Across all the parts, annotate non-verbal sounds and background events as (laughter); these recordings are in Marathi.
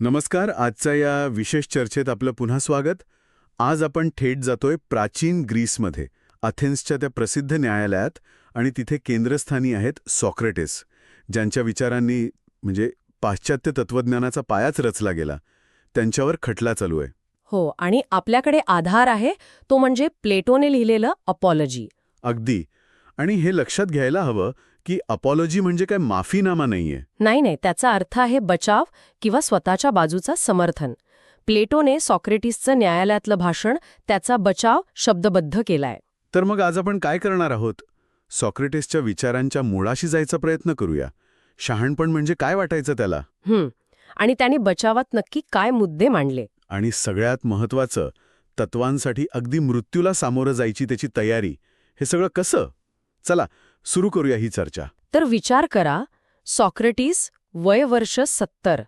नमस्कार आजच्या या विशेष चर्चेत आपलं पुन्हा स्वागत. आज आपण थेट जातोय प्राचीन ग्रीसमध्ये अथेन्सच्या त्या प्रसिद्ध न्यायालयात आणि तिथे केंद्रस्थानी आहेत सॉक्रेटिस ज्यांच्या विचारांनी म्हणजे पाश्चात्य तत्वज्ञानाचा पायाच रचला गेला. त्यांच्यावर खटला चालू आहे. हो आणि आपल्याकडे आधार आहे तो म्हणजे प्लेटोने लिहिलेलं अपॉलॉजी. अगदी. आणि हे लक्षात घ्यायला हवं की अपॉलॉजी म्हणजे काय माफीनामा नाहीये. नाही नाही त्याचा अर्थ आहे बचाव किंवा स्वतःच्या बाजूचा समर्थन. प्लेटोने सॉक्रेटिसचं न्यायालयातलं भाषण त्याचा बचाव शब्दबद्ध केलाय. तर मग आज आपण काय करणार आहोत? सॉक्रेटिसच्या विचारांच्या मुळाशी जायचा प्रयत्न करूया. शहाणपण म्हणजे काय वाटायचं त्याला? आणि त्यांनी बचावात नक्की काय मुद्दे मांडले? आणि सगळ्यात महत्वाचं तत्वांसाठी अगदी मृत्यूला सामोरं जायची त्याची तयारी. हे सगळं कसं? चला सुरू करूया ही चर्चा. तर विचार करा सॉक्रेटिस वय वर्ष सत्तर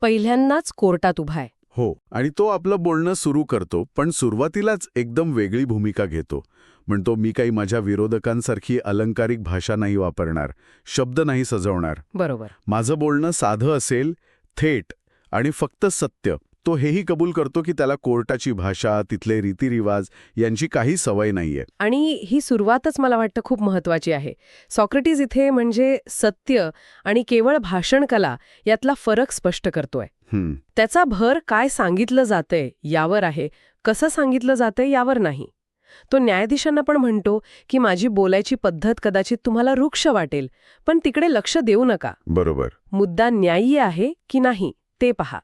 पहिल्यांदाच कोर्टात उभा आहे. हो आणि तो आपलं बोलणं सुरू करतो पण सुरुवातीलाच एकदम वेगळी भूमिका घेतो. म्हणतो मी काही माझ्या विरोधकांसारखी अलंकारिक भाषा नाही वापरणार शब्द नाही सजवणार. बरोबर. माझं बोलणं साधं असेल थेट आणि फक्त सत्य. तो हेही कबूल करतो की त्याला कोर्टाची भाषा तिथले रीतिरिवाज यांची काही सवय नाहीये. आणि ही सुरुवातच मला वाटतं खूप महत्वाची आहे. सॉक्रेटिस इथे म्हणजे सत्य आणि केवळ भाषणकला यातला फरक स्पष्ट करतोय. हं, त्याचा भर काय सांगितलं जातंय यावर आहे कसं सांगितलं जातंय यावर नाही. तो न्यायाधीशांना पण म्हणतो की माझी बोलायची पद्धत कदाचित तुम्हाला रुक्ष वाटेल पण तिकडे लक्ष देऊ नका. बरोबर. मुद्दा न्याय्य आहे की नाही ते पहा.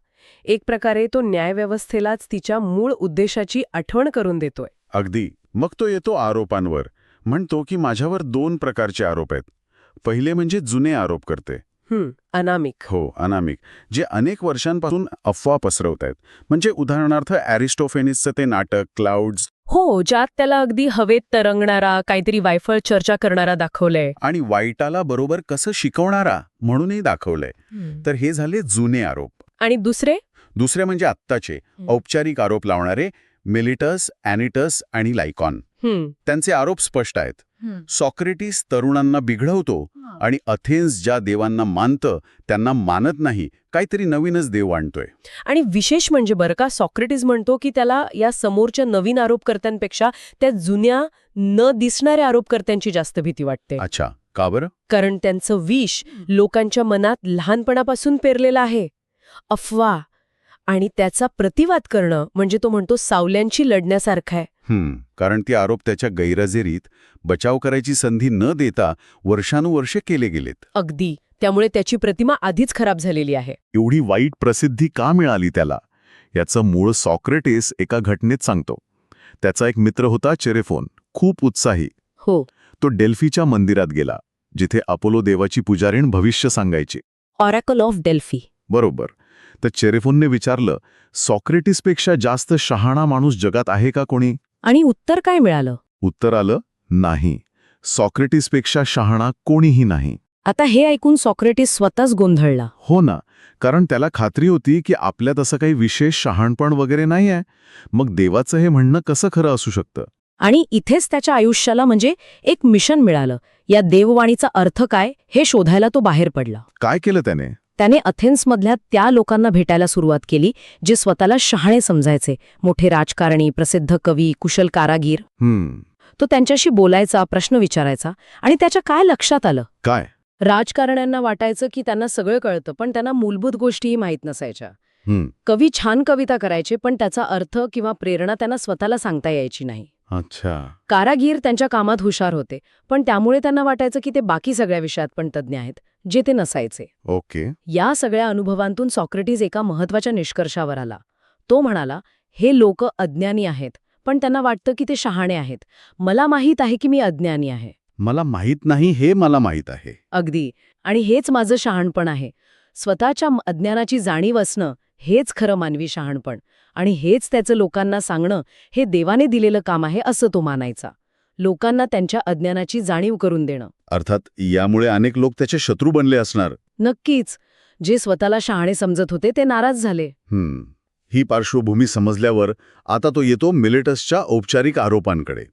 एक प्रकारे तो न्यायव्यवस्थेलाच तिच्या मूळ उद्देशाची आठवण करून देतोय. अगदी. मग तो येतो आरोपांवर. म्हणतो की माझ्यावर दोन प्रकारचे आरोप आहेत. पहिले म्हणजे जुने आरोप करते. अनामिक. हो अनामिक. जे अनेक वर्षांपासून अफवा पसरवत आहेत. म्हणजे उदाहरणार्थ ॲरिस्टोफेनिसचं ते नाटक क्लाउड्स. हो ज्यात त्याला अगदी हवेत तरंगणारा काहीतरी वायफळ चर्चा करणारा दाखवलंय. आणि वाईटाला बरोबर कसं शिकवणारा म्हणूनही दाखवलंय. तर हे झाले जुने आरोप. आणि दुसरे? दुसरे म्हणजे आत्ताचे. औपचारिक आरोप लावणारे मिलिटस ॲनिटस आणि लायकॉन. हं त्यांचे आरोप स्पष्ट आहेत. सॉक्रेटिस तरुणांना बिघडवतो आणि अथेन्स ज्या देवांना मानतं त्यांना मानत नाही काहीतरी नवीनच देव आणतोय. आणि विशेष म्हणजे बरं का सॉक्रेटिस म्हणतो की त्याला या समोरच्या नवीन आरोपकर्त्यांपेक्षा त्या जुन्या न दिसणाऱ्या आरोपकर्त्यांची जास्त भीती वाटते. अच्छा. का बरं? कारण त्यांचं विष लोकांच्या मनात लहानपणापासून पेरलेलं आहे. अफवा आणि त्याचा प्रतिवाद करणं म्हणजे तो म्हणतो सावल्यांची लढण्यासारखं आहे. हं, कारण ते आरोप त्याच्या गैरहजेरीत बचाव करायची संधी न देता वर्षानुवर्षे केले गेलेत. अगदी. त्यामुळे त्याची प्रतिमा आधीच खराब झालेली आहे. एवढी वाईट प्रसिद्धी का मिळाली त्याला? याचं मूळ सॉक्रेटिस एका घटनेत सांगतो. त्याचा एक मित्र होता चेरेफोन खूप उत्साही. हो. तो डेल्फीच्या मंदिरात गेला जिथे अपोलो देवाची पुजारीण भविष्य सांगायची. ऑरॅकल ऑफ डेल्फी बरोबर. तर चेरेफोनने विचारलं सॉक्रेटिसपेक्षा जास्त शहाणा माणूस जगात आहे का कोणी? आणि उत्तर काय मिळालं? उत्तर आलं नाही. सॉक्रेटिसपेक्षा शहाणा कोणीही नाही. आता हे ऐकून सॉक्रेटिस स्वतःच गोंधळला. हो ना कारण त्याला खात्री होती की आपल्यात असं काही विशेष शहाणपण वगैरे नाही आहे मग देवाचं हे म्हणणं कसं खरं असू शकतं? आणि इथेच त्याच्या आयुष्याला म्हणजे एक मिशन मिळालं. या देववाणीचा अर्थ काय हे शोधायला तो बाहेर पडला. काय केलं त्याने? त्याने अथेन्समधल्या त्या लोकांना भेटायला सुरुवात केली जे स्वतःला शहाणे समजायचे. मोठे राजकारणी प्रसिद्ध कवी कुशल कारागीर. तो त्यांच्याशी बोलायचा प्रश्न विचारायचा आणि त्याच्या काय लक्षात आलं? काय? राजकारण्यांना वाटायचं की त्यांना सगळं कळतं पण त्यांना मूलभूत गोष्टीही माहीत नसायच्या. कवी छान कविता करायचे पण त्याचा अर्थ किंवा प्रेरणा त्यांना स्वतःला सांगता यायची नाही. अच्छा. कारागीर त्यांच्या कामात हुशार होते पण त्यामुळे त्यांना वाटायचं की ते बाकी सगळ्या विषयात पण तज्ज्ञ आहेत. जे ते नसायचे. ओके. या सगळ्या अनुभवांतून सॉक्रेटिस एका महत्त्वाच्या निष्कर्षावर आला. तो म्हणाला हे लोक अज्ञानी आहेत पण त्यांना वाटतं की ते शहाणे आहेत. मला माहीत आहे की मी अज्ञानी आहे. मला माहीत नाही हे मला माहीत आहे. अगदी. आणि हेच माझं शहाणपण आहे. स्वतःच्या अज्ञानाची जाणीव असणं हेच खरं मानवी शहाणपण. आणि हेच त्याचं लोकांना सांगणं हे देवाने दिलेलं काम आहे असं तो मानायचा. लोकांना त्यांच्या अज्ञानाची जाणीव करून देणं. अर्थात यामुळे अनेक लोक त्याचे शत्रू बनले असणार. नक्कीच. जे स्वतःला शहाणे समजत होते ते नाराज झाले. हं. ही पार्श्वभूमी समजल्यावर आता तो येतो मिलिटसच्या औपचारिक आरोपांकडे.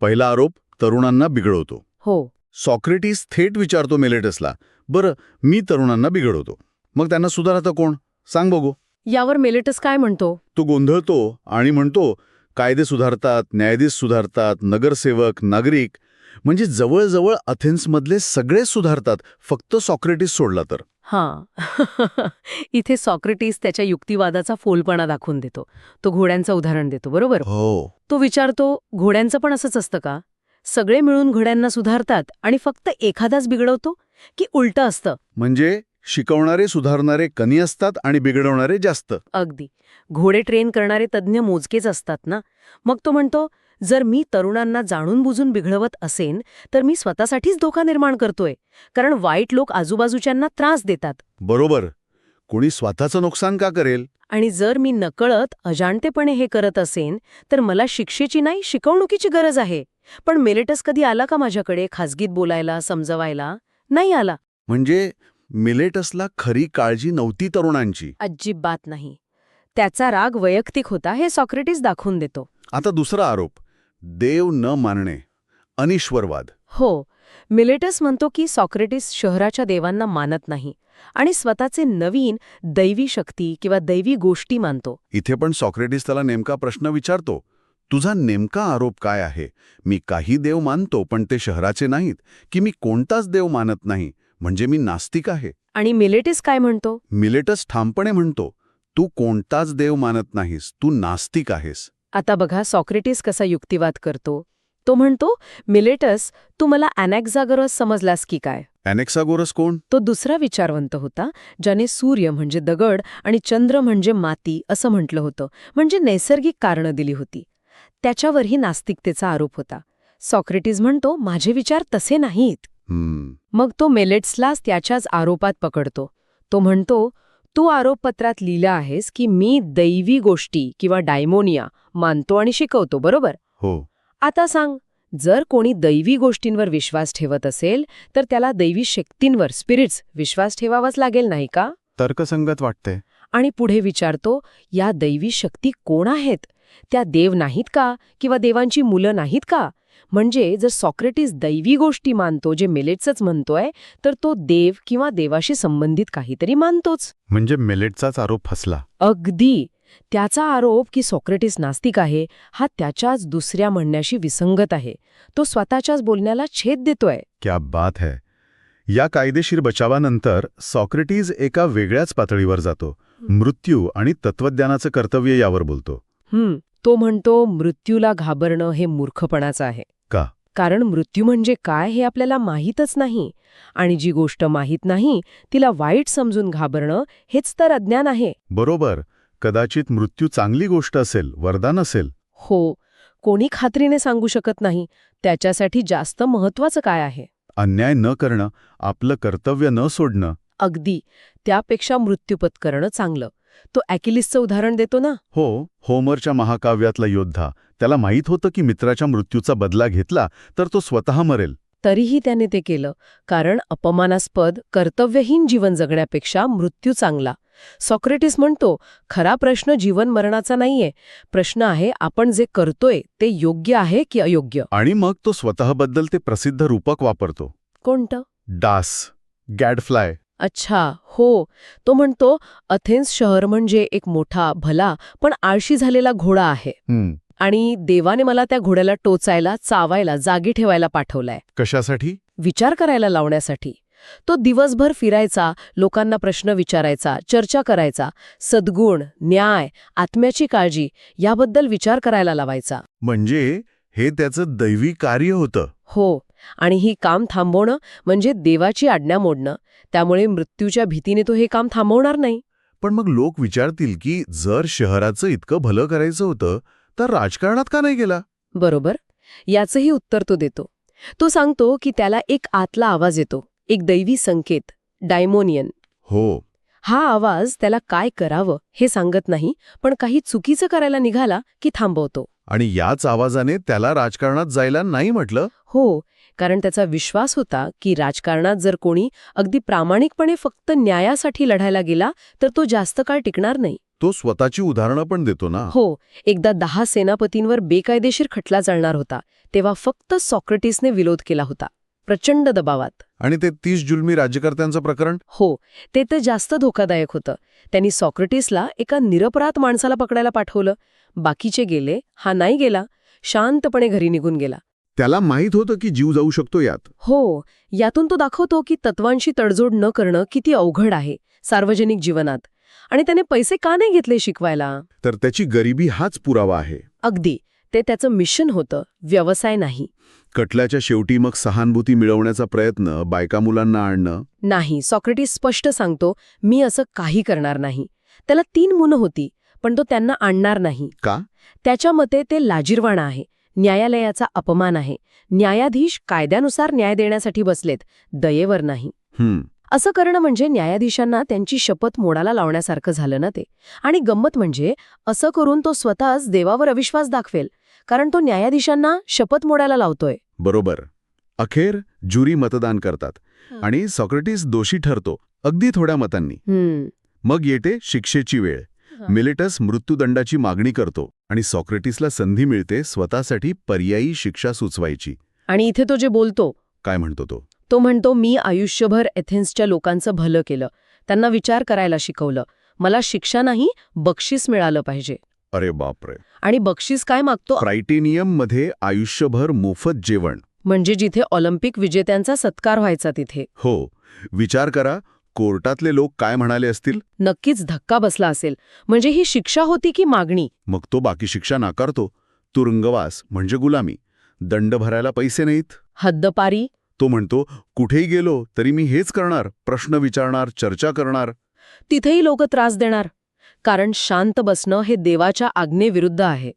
पहिला आरोप तरुणांना बिघडवतो. हो. सॉक्रेटिस थेट विचारतो मिलिटसला बरं मी तरुणांना बिघडवतो. मग त्यांना सुधारतं कोण? सांग बघू. यावर मेलेटस काय म्हणतो? तो गोंधळतो आणि म्हणतो कायदे सुधारतात न्यायाधीश सुधारतात नगरसेवक नागरिक म्हणजे जवळजवळ अथेन्समधले सगळेच सुधारतात फक्त सॉक्रेटिस सोडला तर. हां. (laughs) इथे सॉक्रेटिस त्याच्या युक्तिवादाचा फोलपणा दाखवून देतो. तो घोड्यांचं उदाहरण देतो बरोबर? हो. तो विचारतो घोड्यांचं पण असंच असतं का? सगळे मिळून घोड्यांना सुधारतात आणि फक्त एखादाच बिघडवतो की उलटं असतं? म्हणजे? शिकवणारे सुधारणारे कमी असतात आणि बिघडवणारे जास्त. अगदी. घोडे ट्रेन करणारे तज्ज्ञ मोजकेच असतात ना? मग तो म्हणतो जर मी तरुणांना जाणून बुजून बिघडवत असेन तर मी स्वतःसाठीच धोका निर्माण करतोय. कारण वाईट लोक आजूबाजूच्यांना त्रास देतात. बरोबर. कोणी स्वतःचं नुकसान का करेल? आणि जर मी नकळत अजाणतेपणे हे करत असेन तर मला शिक्षेची नाही शिकवणुकीची गरज आहे. पण मेलेटस कधी आला का माझ्याकडे? खाजगीत बोलायला समजवायला? नाही आला. म्हणजे मिलेटसला खरी काळजी नव्हती तरुणांची. अजिबात नाही. त्याचा राग वैयक्तिक होता हे सॉक्रेटिस दाखवून देतो. आता दुसरा आरोप देव न मानणे अनिश्वरवाद. हो मिलेटस म्हणतो की सॉक्रेटिस शहराच्या देवांना मानत नाही आणि स्वतःचे नवीन दैवी शक्ती किंवा दैवी गोष्टी मानतो. इथे पण सॉक्रेटिस त्याला नेमका प्रश्न विचारतो तुझा नेमका आरोप काय आहे? मी काही देव मानतो पण ते शहराचे नाहीत की मी कोणताच देव मानत नाही म्हणजे मी नास्तिक आहे. आणि मिलेटिस काय म्हणतो? मिलेटस ठामपणे म्हणतो तू कोणताच देव मानत नाहीस तू नास्तिक आहेस. आता बघा सॉक्रेटिस कसा युक्तिवाद करतो. तो म्हणतो मिलेटस तू मला अॅनॅक्झागरस समजलास की काय? ॲनेक्सागोरस कोण? तो दुसरा विचारवंत होता ज्याने सूर्य म्हणजे दगड आणि चंद्र म्हणजे माती असं म्हटलं होतं. म्हणजे नैसर्गिक कारणं दिली होती. त्याच्यावरही नास्तिकतेचा आरोप होता. सॉक्रेटिस म्हणतो माझे विचार तसे नाहीत. मग तो मेलेट्सलाच त्याच्याच आरोपात पकडतो. तो म्हणतो तू आरोपपत्रात लिहिलं आहेस की मी दैवी गोष्टी किंवा डायमोनिया मानतो आणि शिकवतो बरोबर? हो. आता सांग जर कोणी दैवी गोष्टींवर विश्वास ठेवत असेल तर त्याला दैवी शक्तींवर स्पिरिट्स विश्वास ठेवावाच लागेल नाही का? तर्कसंगत वाटते. आणि पुढे विचारतो या दैवी शक्ती कोण आहेत? त्या देव नाहीत का? किंवा देवांची मुलं नाहीत का? म्हणजे जर सॉक्रेटिस दैवी गोष्टी मानतो जे मेलेट्सच म्हणतोय तर तो देव किंवा देवाशी संबंधित काहीतरी मानतोच. म्हणजे मिलेटचाच आरोप फसला. अगदी. त्याचा आरोप की सॉक्रेटिस नास्तिक आहे हा त्याच्याच दुसऱ्या म्हणण्याशी विसंगत आहे. तो स्वतःच्याच बोलण्याला छेद देतोय. क्या बात है. या कायदेशीर बचावानंतर सॉक्रेटीज एका वेगळ्याच पातळीवर जातो. मृत्यू आणि तत्वज्ञानाचं कर्तव्य यावर बोलतो. हं, तो म्हणतो मृत्यूला घाबरणं हे मूर्खपणाचं आहे? कारण मृत्यू म्हणजे काय हे आपल्याला माहीतच नाही. आणि जी गोष्ट माहीत नाही तिला वाईट समजून घाबरणं हेच तर अज्ञान आहे. बरोबर. कदाचित मृत्यू चांगली गोष्ट असेल वरदान असेल. हो. कोणी खात्रीने सांगू शकत नाही. त्याच्यासाठी जास्त महत्वाचं काय आहे? अन्याय न करणं आपलं कर्तव्य न सोडणं. अगदी. त्यापेक्षा मृत्यू पत्करणं चांगलं. तो ॲकिलिसचं उदाहरण देतो ना? हो होमरच्या महाकाव्यातला योद्धा. त्याला माहीत होतं की मित्राच्या मृत्यूचा बदला घेतला तर तो स्वतः मरेल. तरीही त्याने ते केलं कारण अपमानास्पद कर्तव्यहीन जीवन जगण्यापेक्षा मृत्यू चांगला. सॉक्रेटिस म्हणतो खरा प्रश्न जीवन मरणाचा नाहीये. प्रश्न आहे आपण जे करतोय ते योग्य आहे की अयोग्य? आणि मग तो स्वतःबद्दल ते प्रसिद्ध रूपक वापरतो. कोणतं? डास. गॅडफ्लाय. अच्छा हो. तो म्हणतो अथेन्स शहर म्हणजे एक मोठा भला पण आळशी झालेला घोडा आहे. आणि देवाने मला त्या घोड्याला टोचायला चावायला जागी ठेवायला पाठवलाय. कशासाठी? विचार करायला लावण्यासाठी. तो दिवसभर फिरायचा लोकांना प्रश्न विचारायचा चर्चा करायचा सद्गुण न्याय आत्म्याची काळजी याबद्दल विचार करायला लावायचा. म्हणजे हे त्याचं दैवी कार्य होतं. हो. आणि ही काम थांबवणं म्हणजे देवाची आज्ञा मोडणं. त्यामुळे मृत्यूच्या भीतीने तो हे काम थांबवणार नाही. पण मग लोक विचारतील की जर शहराचं इतकं भलं करायचं होतं तर राजकारणात का नाही गेला? बरोबर. याचंही उत्तर तो देतो. तो सांगतो की त्याला एक आतला आवाज येतो एक दैवी संकेत डायमोनियन. हो. हा आवाज त्याला काय करावं हे सांगत नाही पण काही चुकीचं करायला निघाला की थांबवतो. आणि याच आवाजाने त्याला राजकारणात जायला नाही म्हटलं? हो कारण त्याचा विश्वास होता की राजकारणात जर कोणी अगदी प्रामाणिकपणे फक्त न्यायासाठी लढायला गेला तर तो जास्त काळ टिकणार नाही. तो स्वतःची उदाहरणं पण देतो ना. हो एकदा दहा सेनापतींवर बेकायदेशीर खटला चालणार होता तेव्हा फक्त सॉक्रेटिसने विरोध केला होता प्रचंड दबावात. आणि ते तीस जुलमी राज्यकर्त्यांचं प्रकरण? हो ते तर जास्त धोकादायक होतं. त्यांनी सॉक्रेटिसला एका निरपराध माणसाला पकडायला पाठवलं. बाकीचे गेले हा नाही गेला शांतपणे घरी निघून गेला. त्याला माहीत होतं की जीव जाऊ शकतो यात. हो यातून तो दाखवतो की तत्वांशी तडजोड न करणं किती अवघड आहे सार्वजनिक जीवनात. आणि त्याने पैसे का नाही घेतले शिकवायला? तर त्याची गरिबी हाच पुरावा आहे. अगदी ते त्याचं मिशन होतं व्यवसाय नाही. कटल्याच्या शेवटी मग सहानुभूती मिळवण्याचा प्रयत्न बायका मुलांना आणणं? नाही सॉक्रेटिस स्पष्ट सांगतो मी असं काही करणार नाही. त्याला तीन मुलं होती पण तो त्यांना आणणार नाही. का? त्याच्या मते ते लाजीरवाणा आहे. न्यायालयाचा अपमान आहे. न्यायाधीश कायद्यानुसार न्याय देण्यासाठी बसलेत. दयेवर नाही. असं करणं म्हणजे न्यायाधीशांना त्यांची शपथ मोडाला लावण्यासारखं झालं ना ते? आणि गंमत म्हणजे असं करून तो स्वतःच देवावर अविश्वास दाखवेल. कारण तो न्यायाधीशांना शपथ मोडायला लावतोय. बरोबर. अखेर ज्युरी मतदान करतात. आणि सॉक्रेटिस दोषी ठरतो. अगदी थोड्या मतांनी. मग येते शिक्षेची वेळ. मिलेटस मृत्यूदंडाची मागणी करतो आणि सॉक्रेटिसला संधी मिळते स्वतःसाठी पर्यायी शिक्षा सुचवायची. आणि इथे तो जे बोलतो काय म्हणतो तो? तो म्हणतो मी आयुष्यभर एथेन्सच्या लोकांचं भलं केलं. त्यांना विचार करायला शिकवलं. मला शिक्षा नाही बक्षीस मिळालं पाहिजे. अरे बापरे. आणि बक्षीस काय मागतो? क्रायटेनियममध्ये आयुष्यभर मोफत जेवण. म्हणजे जिथे ऑलिम्पिक विजेत्यांचा सत्कार व्हायचा तिथे. हो. विचार करा कोर्टातले लोक काय म्हणाले असतील? नक्कीच धक्का बसला असेल. म्हणजे ही शिक्षा होती की मागणी? मग तो बाकी शिक्षा नाकारतो. तुरुंगवास म्हणजे गुलामी. दंड भरायला पैसे नाहीत. हद्दपारी? तो म्हणतो कुठेही गेलो तरी मी हेच करणार. प्रश्न विचारणार चर्चा करणार. तिथेही लोक त्रास देणार. कारण शांत बसणं हे देवाच्या आज्ञेविरुद्ध आहे.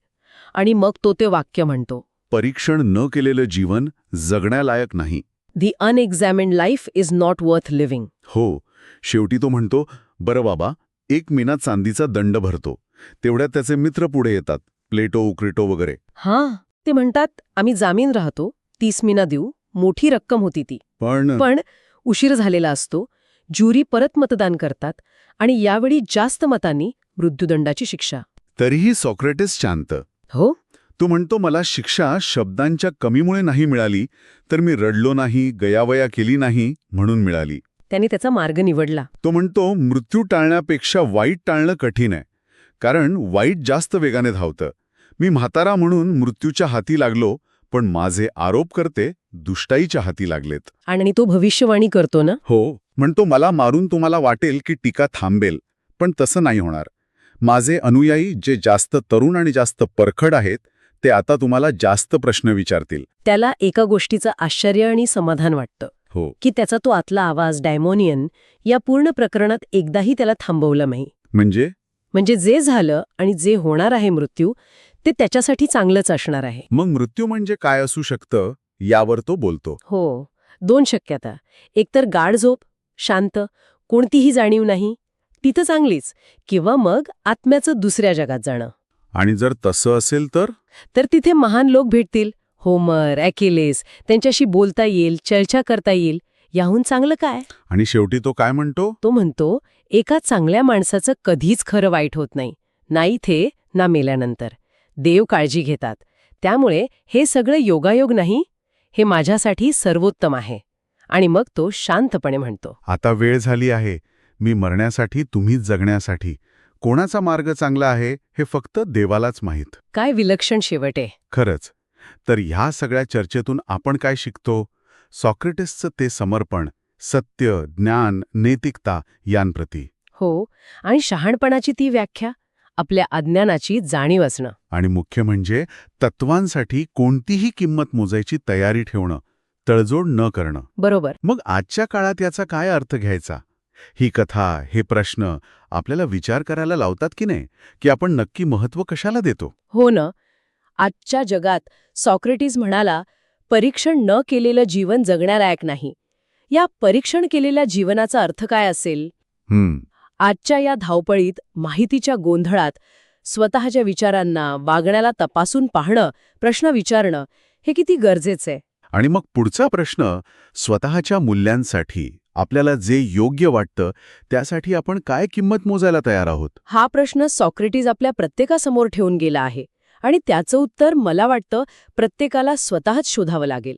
आणि मग तो ते वाक्य म्हणतो. परीक्षण न केलेलं जीवन जगण्यालायक नाही. The unexamined life is not worth living हो शेवटी तो म्हणतो बरं बाबा एक मिना चांदीचा दंड भरतो. तेवढ्यात त्याचे मित्र पुढे येतात प्लेटो उक्रेटो वगैरे. हां ते म्हणतात आम्ही जामीन राहतो तीस मिना देऊ मोठी रक्कम होती ती. पण पण उशीर झालेला असतो ज्युरी परत मतदान करतात आणि यावेळी जास्त मतांनी मृत्यूदंडाची शिक्षा. तरीही सॉक्रेटिस शांत. हो? तो म्हणतो मला शिक्षा शब्दांच्या कमीमुळे नाही मिळाली तर मी रडलो नाही गयावया केली नाही म्हणून मिळाली. त्यांनी त्याचा मार्ग निवडला. तो म्हणतो मृत्यू टाळण्यापेक्षा वाईट टाळणं कठीण आहे. कारण वाईट जास्त वेगाने धावतं. मी म्हातारा म्हणून मृत्यूच्या हाती लागलो पण माझे आरोप करते दुष्टाईच्या हाती लागलेत. आणि तो भविष्यवाणी करतो ना? हो. म्हणतो मला मारून तुम्हाला वाटेल की टीका थांबेल पण तसं नाही होणार. माझे अनुयायी जे जास्त तरुण आणि जास्त परखड आहेत ते आता तुम्हाला जास्त प्रश्न विचारतील. त्याला एका गोष्टीचं आश्चर्य आणि समाधान वाटतं. हो. की त्याचा तो आतला आवाज डायमोनियन या पूर्ण प्रकरणात एकदाही त्याला थांबवलं नाही. म्हणजे? म्हणजे जे झालं आणि जे होणार आहे मृत्यू ते त्याच्यासाठी चांगलंच असणार आहे. मग मृत्यू म्हणजे काय असू शकतं यावर तो बोलतो. हो. दोन शक्यता. एकतर गाढ झोप शांत कोणतीही जाणीव नाही तिथं चांगलीच किंवा मग आत्म्याचं दुसऱ्या जगात जाणं. आणि जर तसं असेल तर? तर तिथे महान लोक भेटतील. होमर ॲकिलेस त्यांच्याशी बोलता येईल चर्चा करता येईल याहून चांगलं काय? आणि शेवटी तो काय म्हणतो? तो म्हणतो एका चांगल्या माणसाचं कधीच खरं वाईट होत नाही ना इथे ना मेल्यानंतर. देव काळजी घेतात. त्यामुळे हे सगळं योगायोग नाही हे माझ्यासाठी सर्वोत्तम आहे. आणि मग तो शांतपणे म्हणतो. आता वेळ झाली आहे. मी मरण्यासाठी तुम्ही जगण्यासाठी. कोणाचा मार्ग चांगला आहे हे फक्त देवालाच माहीत. काय विलक्षण शेवट आहे. खरंच. तर ह्या सगळ्या चर्चेतून आपण काय शिकतो? सॉक्रेटिसचं ते समर्पण सत्य ज्ञान नैतिकता यांप्रती. हो आणि शहाणपणाची ती व्याख्या आपल्या अज्ञानाची जाणीव असणं. आणि मुख्य म्हणजे तत्वांसाठी कोणतीही किंमत मोजायची तयारी ठेवणं तळजोड न करणं. बरोबर. मग आजच्या काळात याचा काय अर्थ घ्यायचा? ही कथा हे प्रश्न आपल्याला विचार करायला लावतात की नाही? की आपण नक्की महत्त्व कशाला देतो? हो ना. आजच्या जगात सॉक्रेटिस म्हणाला परीक्षण न केलेलं जीवन जगण्यालायक नाही. या परीक्षण केलेल्या जीवनाचा अर्थ काय असेल? आजच्या या धावपळीत माहितीच्या गोंधळात स्वतःच्या विचारांना वागण्याला तपासून पाहणं प्रश्न विचारणं हे किती गरजेचं आहे आणि मग पुढचा प्रश्न स्वतःच्या मूल्यांसाठी आपल्याला जे योग्य वाटतं त्यासाठी आपण काय किंमत मोजायला तयार आहोत? हा प्रश्न सॉक्रेटिस आपल्या प्रत्येकासमोर ठेवून गेला आहे. आणि त्याचं उत्तर मला वाटतं प्रत्येकाला स्वतःच शोधावं लागेल.